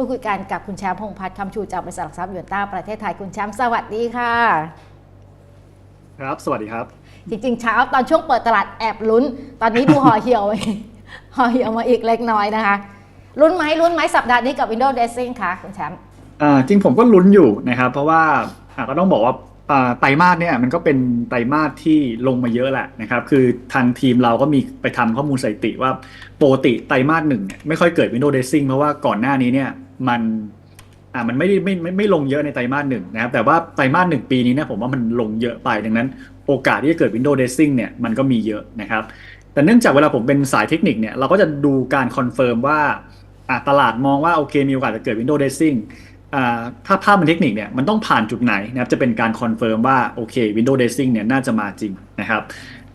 พูดคุยกันกับคุณแชมป์พงษ์พัฒน์คำชูจากบริษัทหลักทรัพย์ยูนต้าประเทศไทยคุณแชมป์สวัสดีค่ะ ครับ สวัสดีครับ จริงๆเช้าตอนช่วงเปิดตลาดแอบลุ้น ตอนนี้ดูห่อเหี่ยวห่อเหี่ยวมาอีกเล็กน้อยนะคะลุ้นไหมลุ้นไหมสัปดาห์นี้กับ Windows Dressing คะคุณแชมป์อ่าจริงผมก็ลุ้นอยู่นะครับเพราะว่าอ่าก็ต้องบอกว่าอ่าไตรมาสเนี่ยมันก็เป็นไตรมาสที่ลงมาเยอะแหละนะครับคือทางทีมเราก็มีไปทำข้อมูลสถิติว่าปกติไตรมาสหนึ่งเนี่ยไม่ค่อยเกิด Windows Dressing เพราะว่าก่อนหน้านี้เนี่ย มันอ่ามันไม่ได้ไม่ไม่ไม่ลงเยอะในไตรมาสหนึ่งนะครับ แต่ว่าไตรมาสหนึ่งปีนี้เนี่ยผมว่ามันลงเยอะไปดังนั้น โอกาสที่จะเกิด Windows Dressing เนี่ยมันก็มีเยอะนะครับ แต่เนื่องจากเวลาผมเป็นสายเทคนิคเนี่ยเราก็จะดูการคอนเฟิร์มว่าอะตลาดมองว่าโอเคมีโอกาสจะเกิด Windows Dressing อ่าถ้าภาพมันเทคนิคเนี่ยมันต้องผ่านจุดไหนนะครับจะเป็นการคอนเฟิร์มว่าโอเค Windows Dressing เนี่ยน่าจะมาจริงนะครับ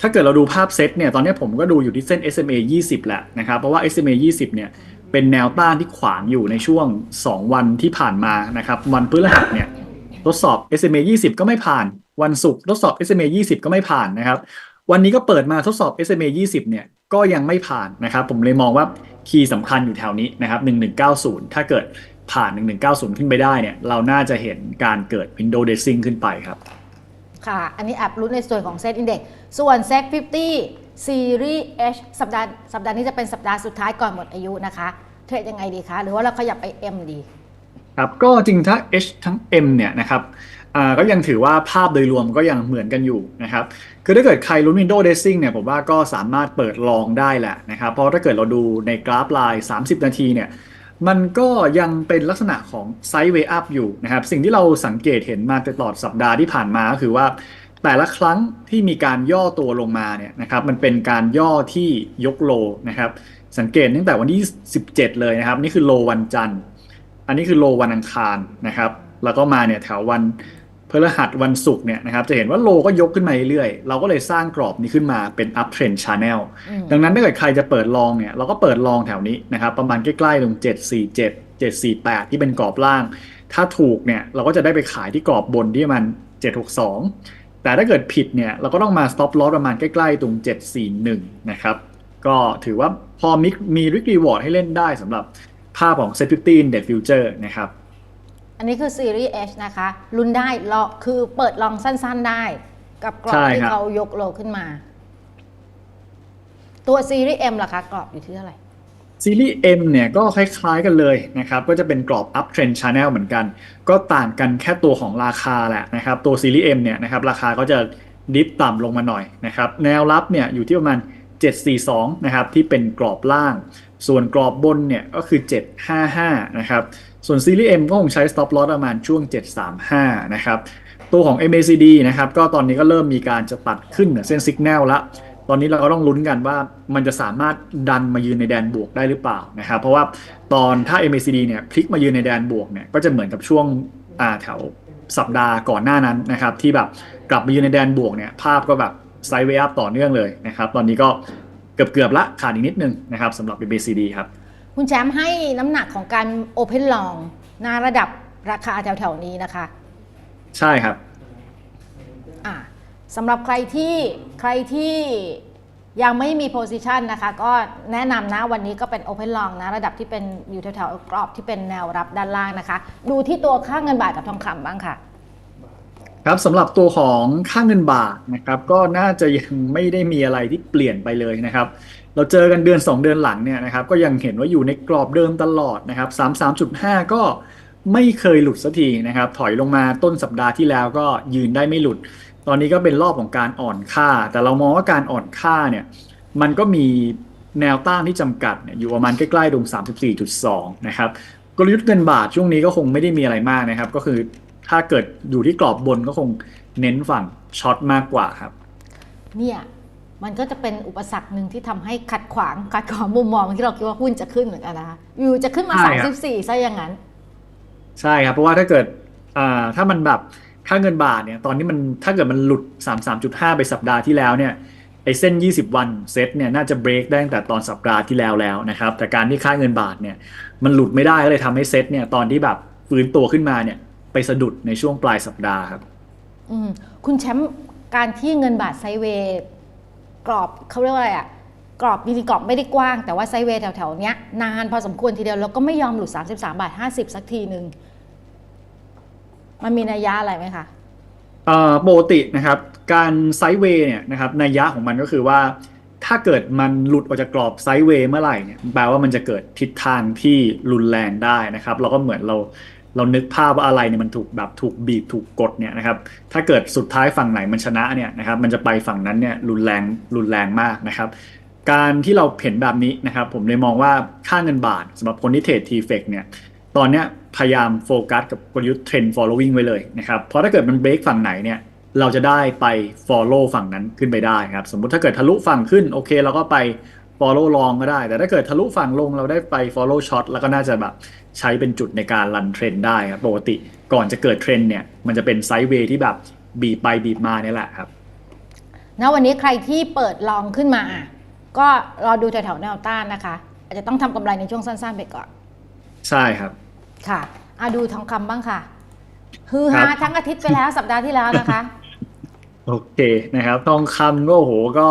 ถ้าเกิดเราดูภาพเซตเนี่ยตอนนี้ผมก็ดูอยู่ที่เส้น SMA 20แหละนะครับเพราะว่า SMA 20เนี่ย เป็นแนวต้านที่ขวางอยู่ในช่วง 2 วันที่ผ่านมานะครับ วันพฤหัสเนี่ยทดสอบ SMA 20 ก็ไม่ผ่าน วันศุกร์ทดสอบ SMA 20 ก็ไม่ผ่านนะครับ วันนี้ก็เปิดมาทดสอบ SMA 20 เนี่ยก็ยังไม่ผ่านนะครับ ผมเลยมองว่าคีย์สำคัญอยู่แถวนี้นะครับ 1190 ถ้าเกิดผ่าน 1190 ขึ้นไปได้เนี่ย เราน่าจะเห็นการเกิด window Dressing ขึ้นไปครับ ค่ะ อันนี้แอบลุ้นในส่วนของเซตอินเด็กส่วน s e c 50 Series H สัปดาห์สัปดาห์นี้จะเป็นสัปดาห์สุดท้ายก่อนหมดอายุนะคะ เทรดยังไงดีคะ หรือว่าเราขยับไป M ดี ครับ ก็จริงถ้า H ทั้ง M เนี่ยนะครับก็ยังถือว่าภาพโดยรวมก็ยังเหมือนกันอยู่นะครับ คือถ้าเกิดใครลุ้น Windows Dressing เนี่ยผมว่าก็สามารถเปิดลองได้แหละนะครับ เพราะถ้าเกิดเราดูในกราฟไลน์ 30 นาทีเนี่ยมันก็ยังเป็นลักษณะของไซด์เวย์อัพอยู่นะครับ สิ่งที่เราสังเกตเห็นมาตลอดสัปดาห์ที่ผ่านมาก็คือว่า แต่ละครั้งที่มีการย่อตัวลงมาเนี่ยนะครับมันเป็นการย่อที่ยกโลนะครับ สังเกตตั้งแต่วันที่ 17 เลยนะครับ นี่คือโลวันจันทร์ อันนี้คือโลวันอังคารนะครับ แล้วก็มาเนี่ยแถววันพฤหัสวันศุกร์เนี่ยนะครับจะเห็นว่าโลก็ยกขึ้นมาเรื่อยๆ เราก็เลยสร้างกรอบนี้ขึ้นมาเป็น up trend channel อืมดังนั้นถ้าเกิดใครจะเปิดลองเนี่ยเราก็เปิดลองแถวนี้นะครับ ประมาณใกล้ๆตรง747 748 ที่เป็นกรอบล่าง ถ้าถูกเนี่ยเราก็จะได้ไปขายที่กรอบบนที่ประมาณ762 แต่ถ้าเกิดผิดเนี่ยเราก็ต้องมา stop loss ประมาณใกล้ๆตรง 741 นะครับ ก็ถือว่าพอมีมี risk reward ให้เล่นได้สำหรับภาพของ set 50 index future นะครับ อันนี้คือ Series H นะคะ ลุ้นได้ลองคือเปิดลองสั้นๆได้ กับกรอบใช่ที่ครับ เขายกโลขึ้นมา ตัว Series M ล่ะคะ กรอบอยู่ที่เท่าไหร่ ซีรีส์ M เนี่ยก็คล้ายๆกันเลยนะครับ ก็จะเป็นกรอบ up trend channel เหมือนกัน ก็ต่างกันแค่ตัวของราคาแหละนะครับ ตัวซีรีส์ M เนี่ยนะครับราคาก็จะดิฟต่ำลงมาหน่อยนะครับ แนวรับเนี่ยอยู่ที่ประมาณ 742 นะครับ ที่เป็นกรอบล่าง ส่วนกรอบบนเนี่ยก็คือ 755 นะครับ ส่วนซีรีส์ M ก็คงใช้ stop loss ประมาณช่วง 735 นะครับ ตัวของ MACD นะครับ ก็ตอนนี้ก็เริ่มมีการจะตัดขึ้นเหนือเส้น signal แล้ว ตอนนี้เราก็ต้องลุ้นกันว่ามันจะสามารถดันมายืนในแดนบวกได้หรือเปล่านะครับ เพราะว่าตอนถ้า MACD เนี่ยพลิกมายืนในแดนบวกเนี่ยก็จะเหมือนกับช่วงอ่าแถวสัปดาห์ก่อนหน้านั้นนะครับ ที่แบบกลับมายืนในแดนบวกเนี่ยภาพก็แบบไซด์เวย์อัพต่อเนื่องเลยนะครับ ตอนนี้ก็เกือบๆละขาดอีกนิดนึงนะครับสำหรับ MACD ครับ คุณแชมป์ให้น้ำหนักของการ Open Long หน้าระดับราคาแถวๆนี้นะคะ ใช่ครับอะ สำหรับใครที่ใครที่ยังไม่มีโพ i ิชันนะคะ ก็แนะนำนะวันนี้ก็เป็น Open Long นะระดับที่เป็นอยู่แถวๆกรอบที่เป็นแนวรับด้านล่างนะคะ ดูที่ตัวค่าเงินบาทกับทองคำบ้างค่ะ ครับสำหรับตัวของค่าเงินบาทนะครับ ก็น่าจะยังไม่ได้มีอะไรที่เปลี่ยนไปเลยนะครับเราเจอกันเดือน 2 เดือนหลังเนี่ยนะครับก็ยังเห็นว่าอยู่ในกรอบเดิมตลอดนะครับ33.5 ก็ไม่เคยหลุดสักทีนะครับ ถอยลงมาต้นสัปดาห์ที่แล้วก็ยืนได้ไม่หลุด ตอนนี้ก็เป็นรอบของการอ่อนค่า แต่เรามองว่าการอ่อนค่าเนี่ยมันก็มีแนวต้านที่จำกัดเนี่ยอยู่ประมาณใกล้ๆตรง34.2 นะครับกลยุทธ์เงินบาทช่วงนี้ก็คงไม่ได้มีอะไรมากนะครับ ก็คือถ้าเกิดอยู่ที่กรอบบนก็คงเน้นฝั่งช็อตมากกว่าครับ เนี่ยมันก็จะเป็นอุปสรรคหนึ่งที่ทำให้ขัดขวางขัดขวางมุมมองที่เราคิดว่าหุ้นจะขึ้นเหมือนกันนะคะอยู่จะขึ้นมาใช่ครับ34ซะอย่างนั้น ใช่ครับ เพราะว่าถ้าเกิดอ่าถ้ามันแบบ ค่าเงินบาทเนี่ยตอนนี้มันถ้าเกิดมันหลุด 33.5 ไปสัปดาห์ที่แล้วเนี่ยไอ้เส้น 20 วันเซตเนี่ยน่าจะเบรกได้ตั้งแต่ตอนสัปดาห์ที่แล้วแล้วนะครับแต่การที่ค่าเงินบาทเนี่ยมันหลุดไม่ได้ก็เลยทำให้เซตเนี่ยตอนที่แบบฟื้นตัวขึ้นมาเนี่ยไปสะดุดในช่วงปลายสัปดาห์ครับอืมคุณแชมป์การที่เงินบาทไซเวย์กรอบเขาเรียกว่าอะไรอะกรอบจริงๆกรอบไม่ได้กว้างแต่ว่าไซเวย์แถวๆเนี้ยนานพอสมควรทีเดียวแล้วก็ไม่ยอมหลุด 33 บาท 50 สักทีหนึ่ง มันมีนัยยะอะไรไหมคะเอ่อปกตินะครับ การไซด์เวย์เนี่ยนะครับนัยยะของมันก็คือว่า ถ้าเกิดมันหลุดออกจากกรอบไซด์เวย์เมื่อไหร่เนี่ยแปลว่ามันจะเกิดทิศทางที่รุนแรงได้นะครับ เราก็เหมือนเราเรานึกภาพว่าอะไรเนี่ยมันถูกแบบถูกบีบถูกกดเนี่ยนะครับ ถ้าเกิดสุดท้ายฝั่งไหนมันชนะเนี่ยนะครับ มันจะไปฝั่งนั้นเนี่ยรุนแรงรุนแรงมากนะครับ การที่เราเห็นแบบนี้นะครับ ผมเลยมองว่าค่าเงินบาทสำหรับคนที่เทรดทีเฟกเนี่ย ตอนเนี้ยพยายามโฟกัสกับกลยุทธ์ trend following ไว้เลยนะครับ เพราะถ้าเกิดมันเบรกฝั่งไหนเนี่ยเราจะได้ไป follow ฝั่งนั้นขึ้นไปได้ครับ สมมุติถ้าเกิดทะลุฝั่งขึ้นโอเคเราก็ไป follow long ก็ได้ แต่ถ้าเกิดทะลุฝั่งลงเราได้ไป follow short แล้วก็น่าจะแบบใช้เป็นจุดในการรันเทรนได้ครับปกติก่อนจะเกิดเทรนเนี่ยมันจะเป็นไซด์เวย์ที่แบบบีบไปบีบมาเนี่ยแหละครับณวันนี้ใครที่เปิดลองขึ้นมา ก็รอดูแถวๆแนวต้านนะคะ อาจจะต้องทำกำไรในช่วงสั้นๆไปก่อน ใช่ครับ ค่ะอะดูทองคำบ้างค่ะ ฮือครัฮาบทั้งอาทิตย์ไปแล้วสัปดาห์ที่แล้วนะคะ โอเคนะครับ ทองคำก็โอ้โหก็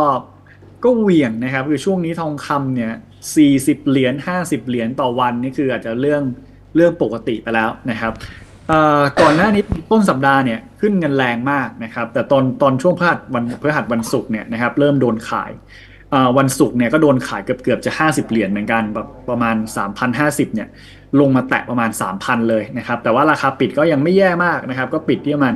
ก็เหวี่ยงนะครับ คือช่วงนี้ทองคำเนี่ย40เหรียญ50เหรียญต่อวันนี่คืออาจจะเรื่องเรื่องปกติไปแล้วนะครับเอ่อก่อนหน้านี้ต้นสัปดาห์เนี่ยขึ้นเงินแรงมากนะครับ แต่ตอนตอนช่วงพฤหัสวันพฤหัสวันศุกร์เนี่ยนะครับ เริ่มโดนขายเอ่อ วันศุกร์เนี่ยก็โดนขายเกือบเกือบจะ 50 เหรียญเหมือนกันแบบประมาณ 3,050เนี่ยลงมาแตะประมาณ 3,000 เลยนะครับ แต่ว่าราคาปิดก็ยังไม่แย่มากนะครับ ก็ปิดที่ประมาณ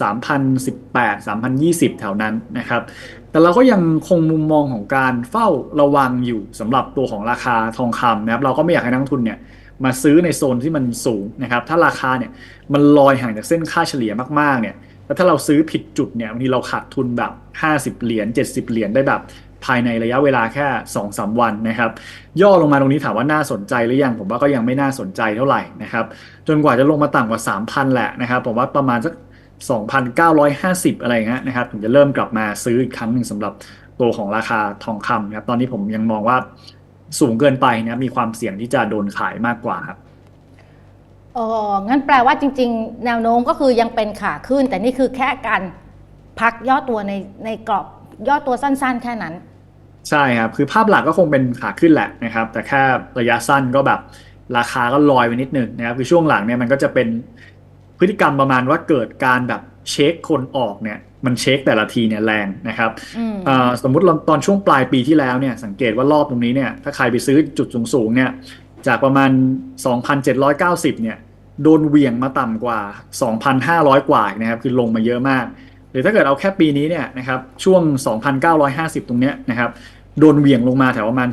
3,018 3,020 แถวนั้นนะครับ แต่เราก็ยังคงมุมมองของการเฝ้าระวังอยู่สำหรับตัวของราคาทองคำนะครับ เราก็ไม่อยากให้นักทุนเนี่ยมาซื้อในโซนที่มันสูงนะครับ ถ้าราคาเนี่ยมันลอยห่างจากเส้นค่าเฉลี่ยมากๆเนี่ยแล้วถ้าเราซื้อผิดจุดเนี่ยบางทีเราขาดทุนแบบ 50 เหรียญ70 เหรียญได้แบบ ภายในระยะเวลาแค่2-3วันนะครับ ย่อลงมาตรงนี้ถามว่าน่าสนใจหรือยัง ผมว่าก็ยังไม่น่าสนใจเท่าไหร่นะครับ จนกว่าจะลงมาต่ำกว่า 3,000 แหละนะครับ ผมว่าประมาณสัก 2,950 อะไรอย่างเงี้ยนะครับถึงจะเริ่มกลับมาซื้ออีกครั้งหนึ่งสำหรับตัวของราคาทองคำนะครับ ตอนนี้ผมยังมองว่าสูงเกินไปนะมีความเสี่ยงที่จะโดนขายมากกว่าครับเอองั้นแปลว่าจริง ๆ แนวโน้มก็คือยังเป็นขาขึ้น แต่นี่คือแค่การพักย่อตัวในในกรอบ ย่อตัวสั้นๆ แค่นั้น ใช่ครับ คือภาพหลักก็คงเป็นขาขึ้นแหละนะครับ แต่แค่ระยะสั้นก็แบบราคาก็ลอยไปนิดหนึ่งนะครับ คือช่วงหลังเนี่ยมันก็จะเป็นพฤติกรรมประมาณว่าเกิดการแบบเช็คคนออกเนี่ยมันเช็คแต่ละทีเนี่ยแรงนะครับอืมอ่าสมมุติเราตอนช่วงปลายปีที่แล้วเนี่ยสังเกตว่ารอบตรงนี้เนี่ยถ้าใครไปซื้อจุดสูงๆเนี่ยจากประมาณ 2,790เนี่ยโดนเหวี่ยงมาต่ำกว่า 2,500 กว่าอีกนะครับคือลงมาเยอะมากห รือถ้าเกิดเอาแค่ปีนี้เนี่ยนะครับช่วง 2,950 ตรงเนี้ยนะครับโดนเหวี่ยงลงมาแถวประมาณ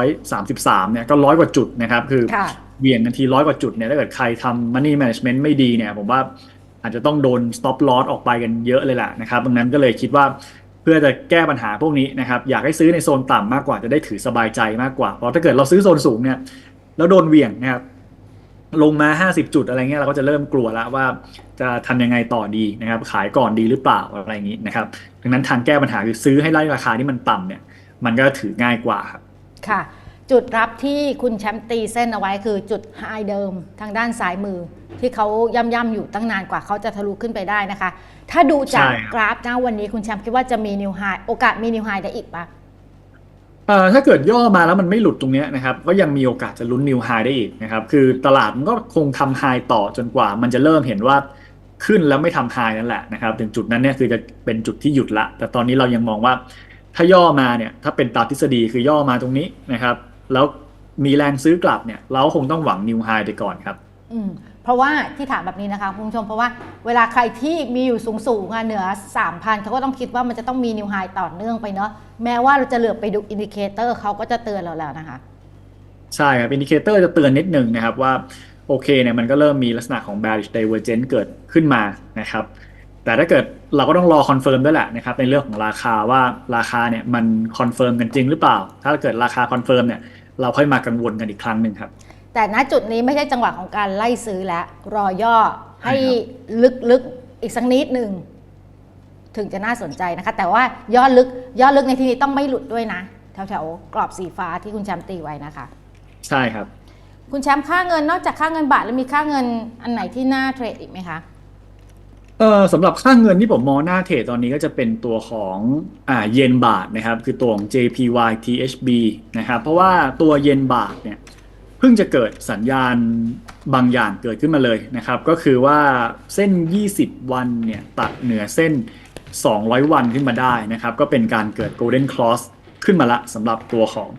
2,833 เนี่ยก็ร้อยกว่าจุดนะครับ คือค่ะเหวี่ยงกันทีร้อยกว่าจุดเนี่ยถ้าเกิดใครทำ money management ไม่ดีเนี่ยผมว่าอาจจะต้องโดน stop loss ออกไปกันเยอะเลยแหละนะครับดังนั้นก็เลยคิดว่าเพื่อจะแก้ปัญหาพวกนี้นะครับอยากให้ซื้อในโซนต่ำมากกว่าจะได้ถือสบายใจมากกว่า เพราะถ้าเกิดเราซื้อโซนสูงเนี่ยแล้วโดนเหวี่ยงนะครับ ลงมา 50 จุดอะไรเงี้ยเราก็จะเริ่มกลัวแล้วว่าจะทำยังไงต่อดีนะครับ ขายก่อนดีหรือเปล่าอะไรอย่างนี้นะครับ ดังนั้นทางแก้ปัญหาคือซื้อให้ไล่ราคาที่มันต่ำเนี่ย มันก็ถือง่ายกว่าครับค่ะ จุดรับที่คุณแชมป์ตีเส้นเอาไว้คือจุดไฮเดิมทางด้านซ้ายมือที่เขาย่ำๆอยู่ตั้งนานกว่าเขาจะทะลุขึ้นไปได้นะคะ ถ้าดูจากใช่ครับกราฟนะวันนี้คุณแชมป์คิดว่าจะมีนิวไฮโอกาสมีนิวไฮได้อีกปะ เอ่อถ้าเกิดย่อมาแล้วมันไม่หลุดตรงเนี้ยนะครับก็ยังมีโอกาสจะลุ้นนิวไฮได้อีกนะครับคือตลาดมันก็คงทำไฮต่อจนกว่า มันจะเริ่มเห็นว่าขึ้นแล้วไม่ทำไฮนั่นแหละนะครับถึงจุดนั้นเนี่ยคือจะเป็นจุดที่หยุดละ แต่ตอนนี้เรายังมองว่า ถ้าย่อมาเนี่ยถ้าเป็นตามทฤษฎีคือย่อมาตรงนี้นะครับ แล้วมีแรงซื้อกลับเนี่ยเราคงต้องหวังนิวไฮไปก่อนครับ อืม เพราะว่าที่ถามแบบนี้นะคะคุณผู้ชมเพราะว่าเวลาใครที่มีอยู่สูงสูงๆอะเหนือ 3,000เขาก็ต้องคิดว่ามันจะต้องมีนิวไฮต่อเนื่องไปเนาะแม้ว่าเราจะเหลือบไปดูอินดิเคเตอร์เขาก็จะเตือนเราแล้วนะคะ ใช่ครับอินดิเคเตอร์จะเตือนนิดหนึ่งนะครับว่าโอเคเนี่ยมันก็เริ่มมีลักษณะของ bearish divergence เกิดขึ้นมานะครับแต่ถ้าเกิดเราก็ต้องรอคอนเฟิร์มด้วยแหละนะครับในเรื่องของราคาว่าราคาเนี่ยมันคอนเฟิร์มกันจริงหรือเปล่า ถ้าเกิดราคาคอนเฟิร์มเนี่ยเราค่อยมากังวลกันอีกครั้งหนึ่งครับ แต่ณจุดนี้ไม่ใช่จังหวะของการไล่ซื้อแล้วรอย่อให้ใช่ครัลึกๆอีกสักนิดหนึ่งถึงจะน่าสนใจนะคะ แต่ว่าย่อลึกย่อลึกในที่นี้ต้องไม่หลุดด้วยนะ แถวๆกรอบสีฟ้าที่คุณแชมป์ตีไว้นะคะ ใช่ครับ คุณแชมป์ค่าเงินนอกจากค่าเงินบาทแล้วมีค่าเงินอันไหนที่น่าเทรดอีกไหมคะเออสำหรับค่าเงินที่ผมมองหน้าเทรดตอนนี้ก็จะเป็นตัวของอ่าเยนบาทนะครับ คือตัวของ JPY THB นะครับ เพราะว่าตัวเยนบาทเนี่ย เพิ่งจะเกิดสัญญาณบางอย่างเกิดขึ้นมาเลยนะครับ ก็คือว่าเส้น 20 วันเนี่ยตัดเหนือเส้น 200 วันขึ้นมาได้นะครับ ก็เป็นการเกิด Golden Cross ขึ้นมาละสำหรับตัวของ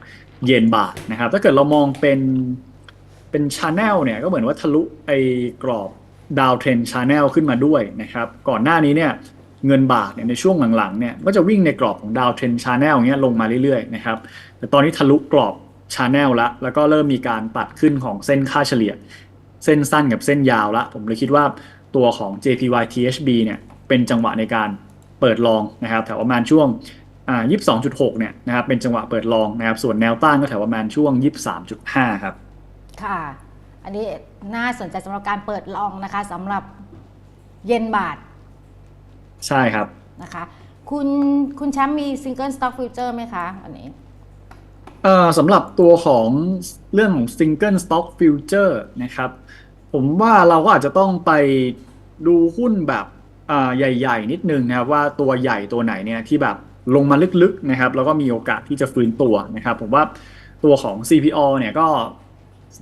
เยนบาทนะครับ ถ้าเกิดเรามองเป็นเป็นชาแนลเนี่ยก็เหมือนว่าทะลุไอ้กรอบดาวเทรนชาแนลขึ้นมาด้วยนะครับ ก่อนหน้านี้เนี่ยเงินบาทเนี่ยในช่วงหลังๆเนี่ยก็จะวิ่งในกรอบของดาวเทรนชาแนลเงี้ยลงมาเรื่อยๆนะครับแต่ตอนนี้ทะลุกรอบ ชาแนลละ แล้วก็เริ่มมีการตัดขึ้นของเส้นค่าเฉลี่ย เส้นสั้นกับเส้นยาวละ ผมเลยคิดว่าตัวของ JPY THB เนี่ยเป็นจังหวะในการเปิดลองนะครับแถวประมาณช่วงอ่า22.6 เนี่ยนะครับเป็นจังหวะเปิดลองนะครับส่วนแนวต้านก็แถวประมาณช่วง 23.5 ครับ ค่ะ อันนี้น่าสนใจสำหรับการเปิดลองนะคะสำหรับเยนบาท ใช่ครับนะคะ คุณคุณแชมป์มีซิงเกิลสต็อกฟิวเจอร์ไหมคะ อันนี้ เอ่อสำหรับตัวของเรื่องของ Single Stock Future นะครับ ผมว่าเราก็อาจจะต้องไปดูหุ้นแบบอ่าใหญ่ ๆ นิดนึงนะครับว่าตัวใหญ่ตัวไหนเนี่ยที่แบบลงมาลึกๆนะครับแล้วก็มีโอกาสที่จะฟื้นตัวนะครับ ผมว่าตัวของ CPO เนี่ยก็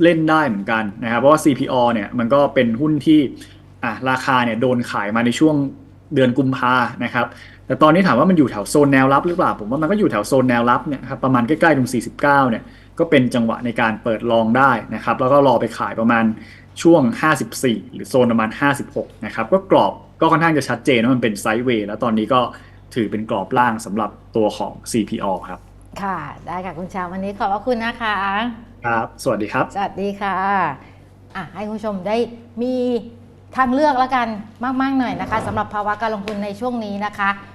เล่นได้เหมือนกันนะครับเพราะว่า CPO เนี่ยมันก็เป็นหุ้นที่อะราคาเนี่ยโดนขายมาในช่วงเดือนกุมภานะครับ แต่ตอนนี้ถามว่ามันอยู่แถวโซนแนวรับหรือเปล่า ผมว่ามันก็อยู่แถวโซนแนวรับเนี่ยครับประมาณใกล้ๆตรง 49 เนี่ยก็เป็นจังหวะในการเปิดลองได้นะครับ แล้วก็รอไปขายประมาณช่วง 54 หรือโซนประมาณ 56 นะครับ ก็กรอบก็ค่อนข้างจะชัดเจนว่ามันเป็นไซด์เวย์แล้วตอนนี้ก็ถือเป็นกรอบล่างสำหรับตัวของ CPO ครับ ค่ะ ได้ค่ะคุณแชมป์วันนี้ขอบพระคุณนะคะ ครับ สวัสดีครับ สวัสดีค่ะอะ ให้คุณผู้ชมได้มีทางเลือกแล้วกันมาก ๆ หน่อยนะคะสำหรับภาวะการลงทุนในช่วงนี้นะคะ